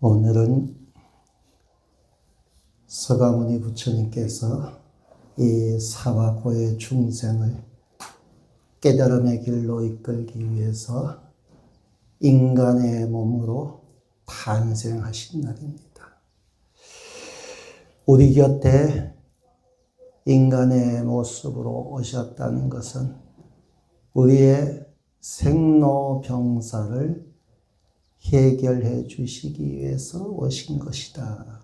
오늘은 서가모니 부처님께서 이 사와고의 중생을 깨달음의 길로 이끌기 위해서 인간의 몸으로 탄생하신 날입니다. 우리 곁에 인간의 모습으로 오셨다는 것은 우리의 생로병사를 해결해 주시기 위해서 오신 것이다.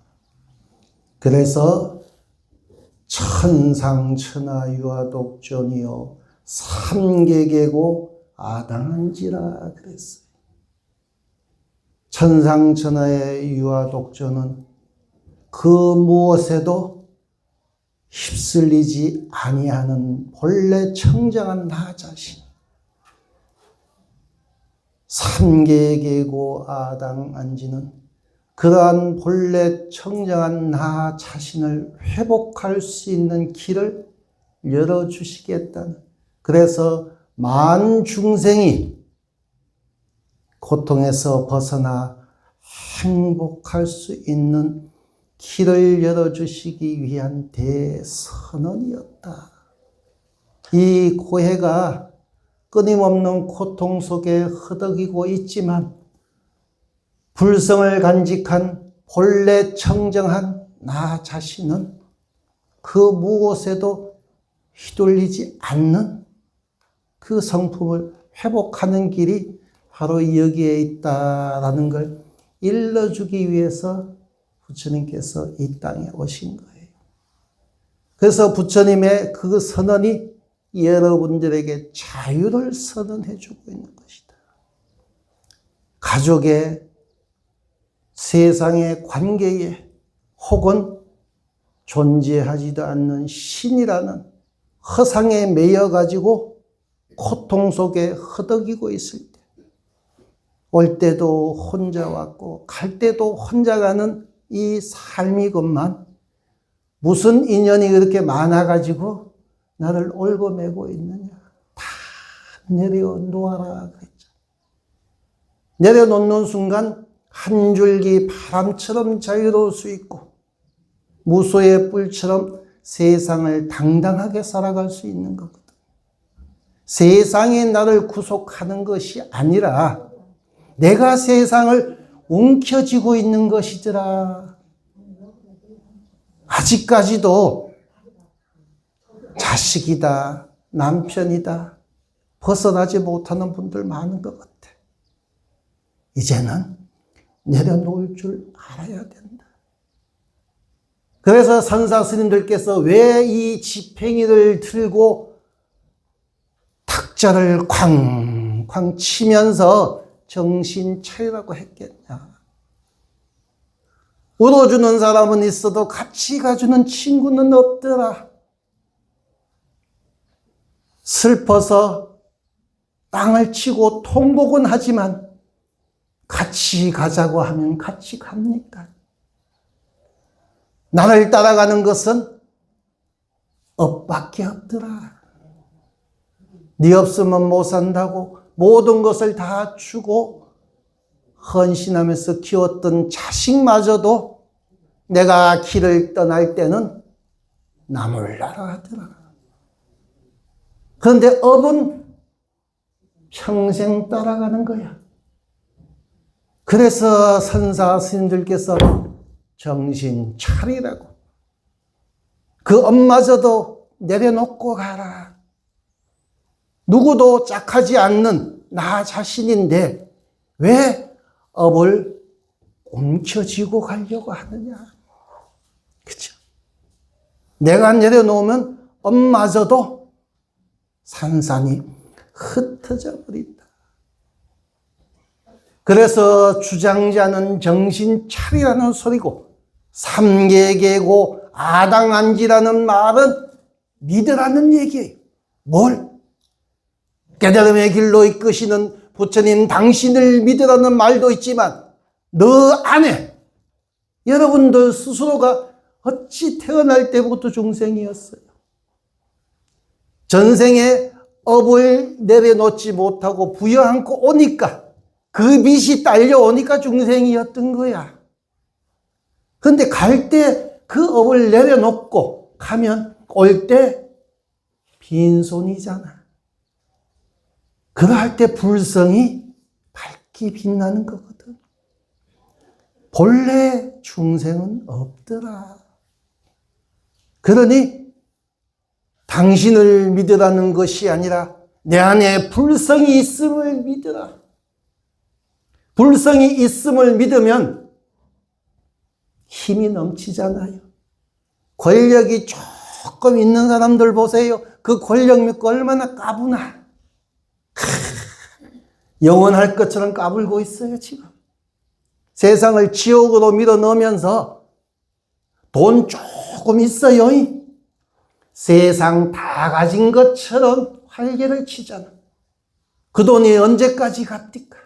그래서 천상천하 유아독존이요 삼계계고 아당한지라 그랬어요. 천상천하의 유아독존은 그 무엇에도 휩쓸리지 아니하는 본래 청정한 나 자신. 삼계계고 아당 안지는 그러한 본래 청정한 나 자신을 회복할 수 있는 길을 열어주시겠다는 그래서 만 중생이 고통에서 벗어나 행복할 수 있는 길을 열어주시기 위한 대선언이었다. 이 고해가 끊임없는 고통 속에 허덕이고 있지만 불성을 간직한 본래 청정한 나 자신은 그 무엇에도 휘둘리지 않는 그 성품을 회복하는 길이 바로 여기에 있다라는 걸 일러주기 위해서 부처님께서 이 땅에 오신 거예요. 그래서 부처님의 그 선언이 여러분들에게 자유를 선언해 주고 있는 것이다. 가족의 세상의 관계에 혹은 존재하지도 않는 신이라는 허상에 매여 가지고 고통 속에 허덕이고 있을 때, 올 때도 혼자 왔고, 갈 때도 혼자 가는 이 삶이건만 무슨 인연이 그렇게 많아가지고 나를 올고 매고 있느냐. 다 내려놓아라 그랬죠. 내려놓는 순간 한 줄기 바람처럼 자유로울 수 있고 무소의 뿔처럼 세상을 당당하게 살아갈 수 있는 거거든. 세상이 나를 구속하는 것이 아니라 내가 세상을 움켜쥐고 있는 것이더라. 아직까지도 자식이다, 남편이다, 벗어나지 못하는 분들 많은 것 같아. 이제는 내려놓을 줄 알아야 된다. 그래서 선사 스님들께서 왜 이 지팽이를 들고 탁자를 쾅쾅 치면서 정신 차리라고 했겠냐. 울어주는 사람은 있어도 같이 가주는 친구는 없더라. 슬퍼서 땅을 치고 통곡은 하지만 같이 가자고 하면 같이 갑니까? 나를 따라가는 것은 업밖에 없더라. 네 없으면 못 산다고 모든 것을 다 주고 헌신하면서 키웠던 자식마저도 내가 길을 떠날 때는 나몰라라 하더라. 그런데 업은 평생 따라가는 거야. 그래서 선사 스님들께서 정신 차리라고. 그 엄마저도 내려놓고 가라. 누구도 짝하지 않는 나 자신인데 왜 업을 움켜쥐고 가려고 하느냐. 그죠? 내가 내려놓으면 엄마저도 산산이 흩어져 버린다. 그래서 주장자는 정신 차리라는 소리고 삼계계고 아당한지라는 말은 믿으라는 얘기예요. 뭘? 깨달음의 길로 이끄시는 부처님 당신을 믿으라는 말도 있지만 너 안에 여러분들 스스로가 어찌 태어날 때부터 중생이었어요. 전생에 업을 내려놓지 못하고 부여안고 오니까 그 빚이 딸려오니까 중생이었던 거야. 근데 갈 때 그 업을 내려놓고 가면 올 때 빈손이잖아. 그러할 때 불성이 밝게 빛나는 거거든. 본래 중생은 없더라. 그러니 당신을 믿으라는 것이 아니라 내 안에 불성이 있음을 믿으라. 불성이 있음을 믿으면 힘이 넘치잖아요. 권력이 조금 있는 사람들 보세요. 그 권력 믿고 얼마나 까부나. 크, 영원할 것처럼 까불고 있어요, 지금. 세상을 지옥으로 밀어 넣으면서 돈 조금 있어요. 세상 다 가진 것처럼 활개를 치잖아. 그 돈이 언제까지 갑니까?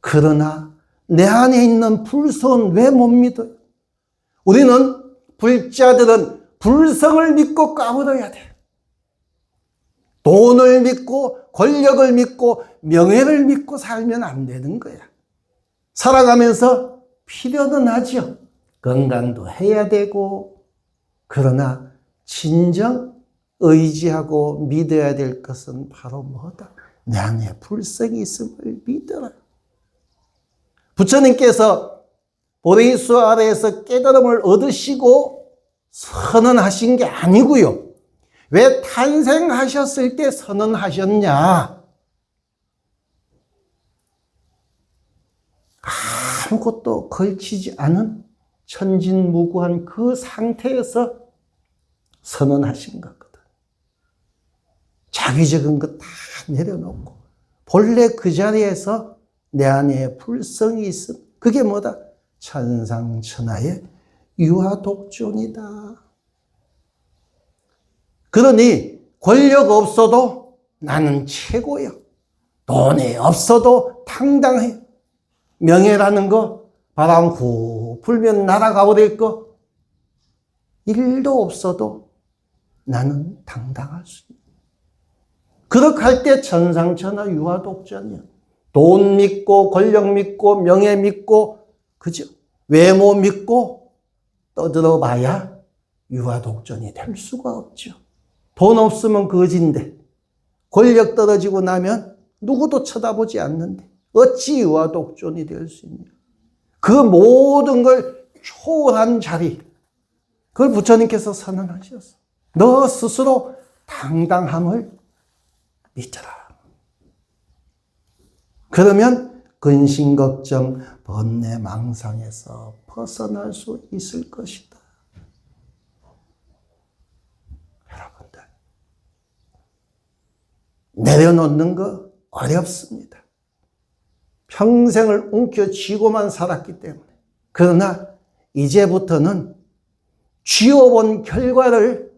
그러나 내 안에 있는 불성은 왜 못 믿어요? 우리는 불자들은 불성을 믿고 까불어야 돼. 돈을 믿고 권력을 믿고 명예를 믿고 살면 안 되는 거야. 살아가면서 필요는 하죠. 건강도 해야 되고 그러나 진정 의지하고 믿어야 될 것은 바로 뭐다? 내 안에 불성이 있음을 믿어라. 부처님께서 보리수 아래에서 깨달음을 얻으시고 선언하신 게 아니고요. 왜 탄생하셨을 때 선언하셨냐? 아무것도 걸치지 않은 천진무구한 그 상태에서 선언하신 거거든. 자기적인 것다 내려놓고 본래 그 자리에서 내 안에 불성이 있음. 그게 뭐다? 천상천하의 유아독존이다. 그러니 권력 없어도 나는 최고야. 돈이 없어도 당당해. 명예라는 거 바람 후 불면 날아가 버릴 거 일도 없어도 나는 당당할 수. 그렇게 할 때 천상천하 유아독존이야. 돈 믿고 권력 믿고 명예 믿고 그죠? 외모 믿고 떠들어 봐야 유아독존이 될 수가 없죠. 돈 없으면 거진데 권력 떨어지고 나면 누구도 쳐다보지 않는데 어찌 유아 독존이 될 수 있냐? 그 모든 걸 초월한 자리 그걸 부처님께서 선언하셨어. 너 스스로 당당함을 믿어라. 그러면 근심 걱정 번뇌 망상에서 벗어날 수 있을 것이다. 여러분들 내려놓는 거 어렵습니다. 평생을 움켜쥐고만 살았기 때문에 그러나 이제부터는 쥐어본 결과를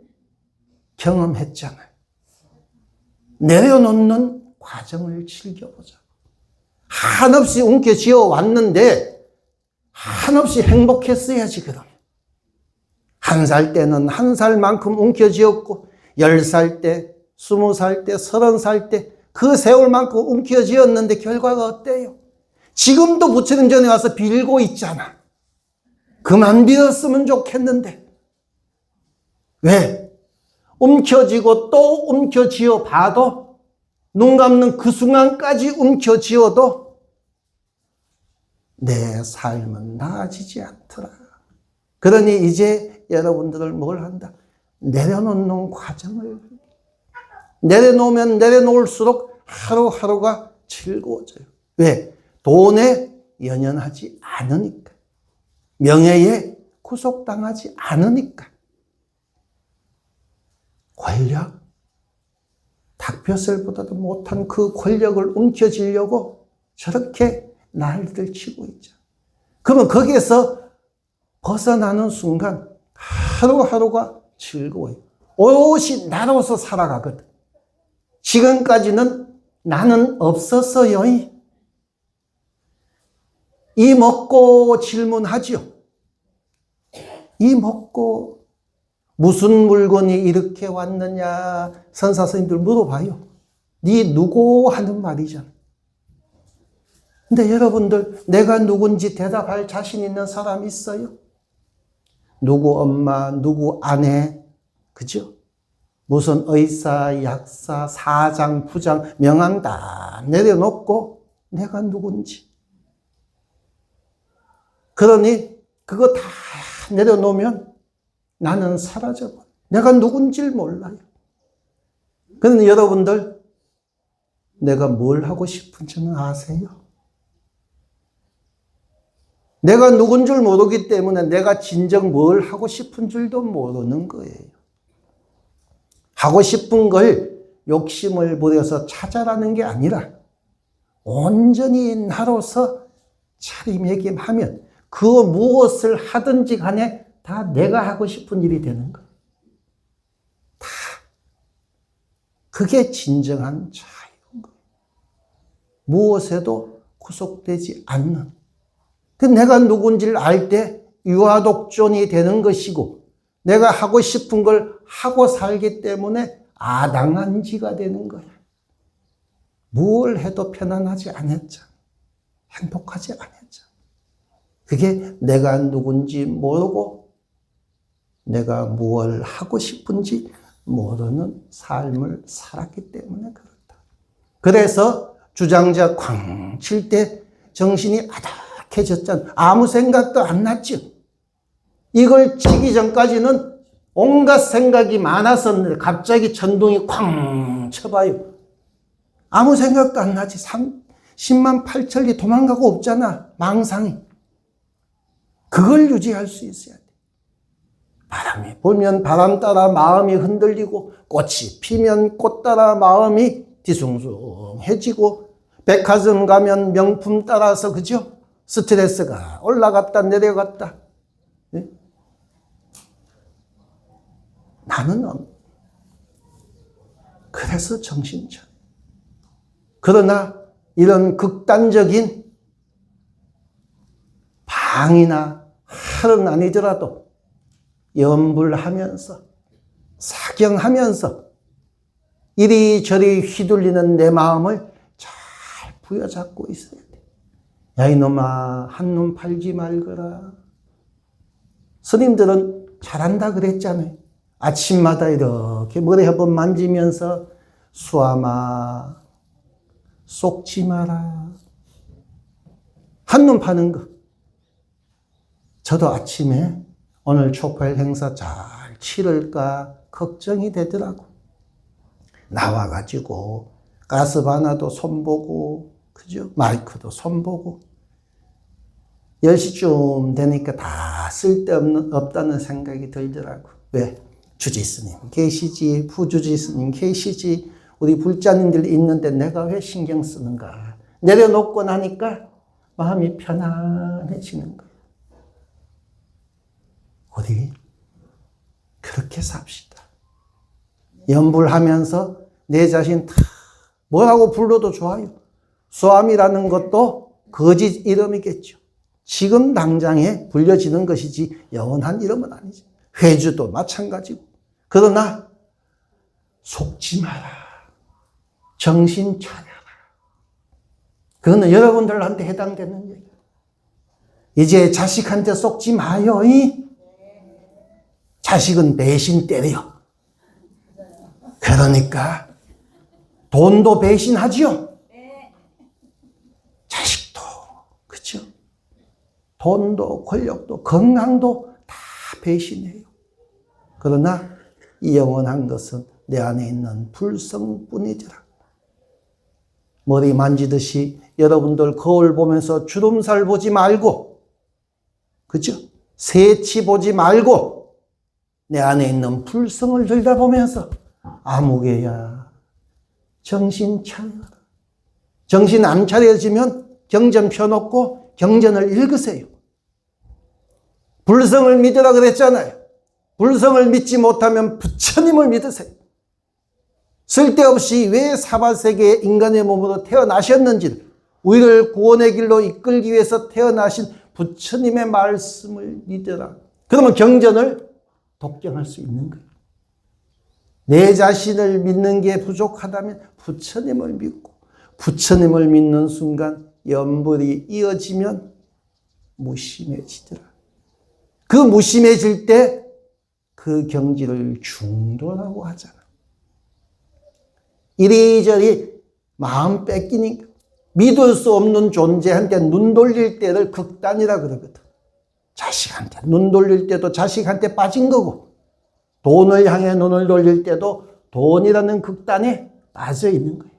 경험했잖아요. 내려놓는 과정을 즐겨보자. 한없이 움켜쥐어 왔는데 한없이 행복했어야지 그럼. 한 살 때는 한 살만큼 움켜쥐었고 열 살 때, 스무 살 때, 서른 살 때 그 세월만큼 움켜쥐었는데 결과가 어때요? 지금도 부처님 전에 와서 빌고 있잖아. 그만 빌었으면 좋겠는데. 왜? 움켜쥐고 또 움켜쥐어 봐도 눈 감는 그 순간까지 움켜쥐어도 내 삶은 나아지지 않더라. 그러니 이제 여러분들을 뭘 한다? 내려놓는 과정을. 내려놓으면 내려놓을수록 하루하루가 즐거워져요. 왜? 돈에 연연하지 않으니까. 명예에 구속당하지 않으니까. 권력, 닭뼈살보다도 못한 그 권력을 움켜쥐려고 저렇게 날들 치고 있죠. 그러면 거기에서 벗어나는 순간 하루하루가 즐거워요. 오롯이 나로서 살아가거든. 지금까지는 나는 없었어요. 이 먹고 질문하지요. 이 먹고 무슨 물건이 이렇게 왔느냐 선사 스님들 물어봐요. 네 누구 하는 말이잖아. 근데 여러분들 내가 누군지 대답할 자신 있는 사람 있어요? 누구 엄마, 누구 아내, 그죠? 무슨 의사, 약사, 사장, 부장 명함 다 내려놓고 내가 누군지. 그러니 그거 다 내려놓으면 나는 사라져버려. 내가 누군지를 몰라요. 그런데 여러분들 내가 뭘 하고 싶은지는 아세요? 내가 누군 줄 모르기 때문에 내가 진정 뭘 하고 싶은 줄도 모르는 거예요. 하고 싶은 걸 욕심을 부려서 찾아라는 게 아니라 온전히 나로서 차림해김하면 그 무엇을 하든지 간에 다 내가 하고 싶은 일이 되는 거예요. 다. 그게 진정한 자유인 거예요. 무엇에도 구속되지 않는. 그 내가 누군지를 알 때 유아독존이 되는 것이고 내가 하고 싶은 걸 하고 살기 때문에 아당한 지가 되는 거야. 무엇을 해도 편안하지 않았잖아. 행복하지 않았잖아. 그게 내가 누군지 모르고 내가 무엇을 하고 싶은지 모르는 삶을 살았기 때문에 그렇다. 그래서 주장자 쾅칠때 정신이 아닥해졌잖아. 아무 생각도 안 났죠. 이걸 치기 전까지는 온갖 생각이 많았었는데 갑자기 천둥이 쾅 쳐봐요. 아무 생각도 안 나지. 3, 10만 8천리 도망가고 없잖아. 망상이. 그걸 유지할 수 있어야 돼. 바람이 불면 바람 따라 마음이 흔들리고 꽃이 피면 꽃 따라 마음이 뒤숭숭해지고 백화점 가면 명품 따라서 그죠? 스트레스가 올라갔다 내려갔다. 예? 나는 없. 그래서 정신차. 그러나 이런 극단적인 방이나 할은 아니더라도 염불하면서 사경하면서 이리저리 휘둘리는 내 마음을 잘 부여잡고 있어야 돼. 야 이놈아 한눈 팔지 말거라. 스님들은 잘한다 그랬잖아요. 아침마다 이렇게 머리 한번 만지면서 수아마 속지 마라. 한눈 파는 거. 저도 아침에 오늘 초파일 행사 잘 치를까 걱정이 되더라고. 나와가지고 가스 바나도 손보고, 그죠? 마이크도 손보고. 10시쯤 되니까 다 쓸데없는, 없다는 생각이 들더라고. 왜? 주지 스님 계시지, 부주지 스님 계시지, 우리 불자님들 있는데 내가 왜 신경 쓰는가? 내려놓고 나니까 마음이 편안해지는 거예요. 우리 그렇게 삽시다. 연불하면서 내 자신 다 뭐라고 불러도 좋아요. 수암이라는 것도 거짓 이름이겠죠. 지금 당장에 불려지는 것이지 영원한 이름은 아니지. 회주도 마찬가지고. 그러나 속지 마라. 정신 차려라. 그거는 여러분들한테 해당되는 얘기야. 이제 자식한테 속지 마요. 이? 자식은 배신 때려. 그러니까 돈도 배신하지요. 자식도 그죠? 돈도 권력도 건강도 다 배신해요. 그러나 이 영원한 것은 내 안에 있는 불성뿐이더라. 머리 만지듯이 여러분들 거울 보면서 주름살 보지 말고, 그죠? 새치 보지 말고, 내 안에 있는 불성을 들여다보면서, 아무개야, 정신 차려라. 정신 안 차려지면 경전 펴놓고 경전을 읽으세요. 불성을 믿으라 그랬잖아요. 불성을 믿지 못하면 부처님을 믿으세요. 쓸데없이 왜 사바세계의 인간의 몸으로 태어나셨는지를 우리를 구원의 길로 이끌기 위해서 태어나신 부처님의 말씀을 믿으라. 그러면 경전을 독경할 수 있는 거예요. 내 자신을 믿는 게 부족하다면 부처님을 믿고 부처님을 믿는 순간 연불이 이어지면 무심해지더라. 그 무심해질 때 그 경지를 중도라고 하잖아. 이리저리 마음 뺏기니까 믿을 수 없는 존재한테 눈 돌릴 때를 극단이라 그러거든. 자식한테 눈 돌릴 때도 자식한테 빠진 거고 돈을 향해 눈을 돌릴 때도 돈이라는 극단에 빠져 있는 거예요.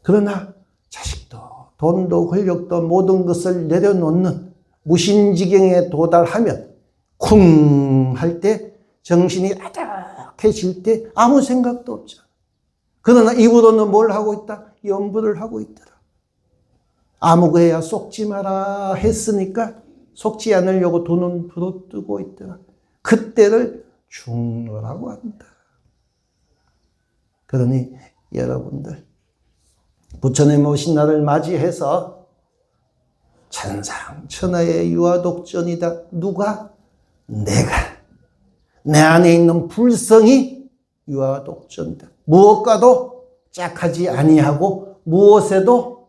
그러나 자식도 돈도 권력도 모든 것을 내려놓는 무신지경에 도달하면 쿵 할 때 정신이 아득해질 때 아무 생각도 없잖아. 그러나 입으로는 뭘 하고 있다? 연부를 하고 있더라. 아무거야 속지 마라 했으니까 속지 않으려고 두 눈 부릅뜨고 있더라. 그때를 중노라고 한다. 그러니 여러분들 부처님 오신 날을 맞이해서 천상천하의 유아독전이다. 누가? 내가. 내 안에 있는 불성이 유아독전이다. 무엇과도 짝하지 아니하고 무엇에도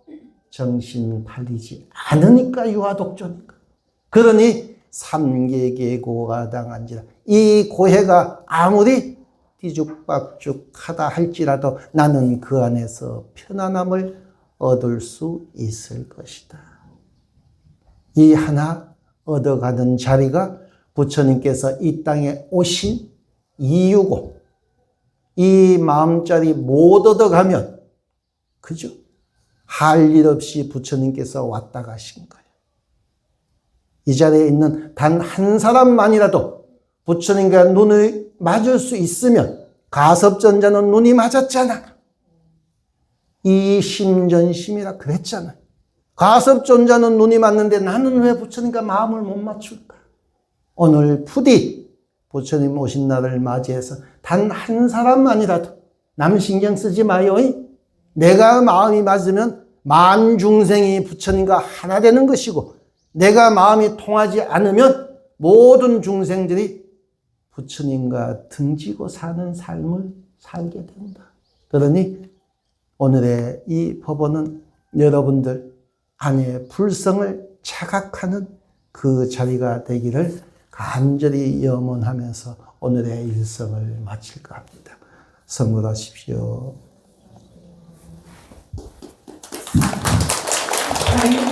정신 팔리지 않으니까 유아 독전인가. 그러니 삼계계 고가 당한지라. 이 고해가 아무리 뒤죽박죽하다 할지라도 나는 그 안에서 편안함을 얻을 수 있을 것이다. 이 하나 얻어가는 자리가 부처님께서 이 땅에 오신 이유고, 이 마음자리 못 얻어가면, 그죠? 할 일 없이 부처님께서 왔다 가신 거예요. 이 자리에 있는 단 한 사람만이라도 부처님과 눈을 맞을 수 있으면 가섭전자는 눈이 맞았잖아. 이 심전심이라 그랬잖아. 가섭전자는 눈이 맞는데 나는 왜 부처님과 마음을 못 맞출까? 오늘 부디 부처님 오신 날을 맞이해서 단 한 사람만이라도 남 신경 쓰지 마요. 내가 마음이 맞으면 만 중생이 부처님과 하나 되는 것이고 내가 마음이 통하지 않으면 모든 중생들이 부처님과 등지고 사는 삶을 살게 된다. 그러니 오늘의 이 법원은 여러분들 안에 불성을 자각하는 그 자리가 되기를 간절히 염원하면서 오늘의 일성을 마칠까 합니다. 성불하십시오. 아이고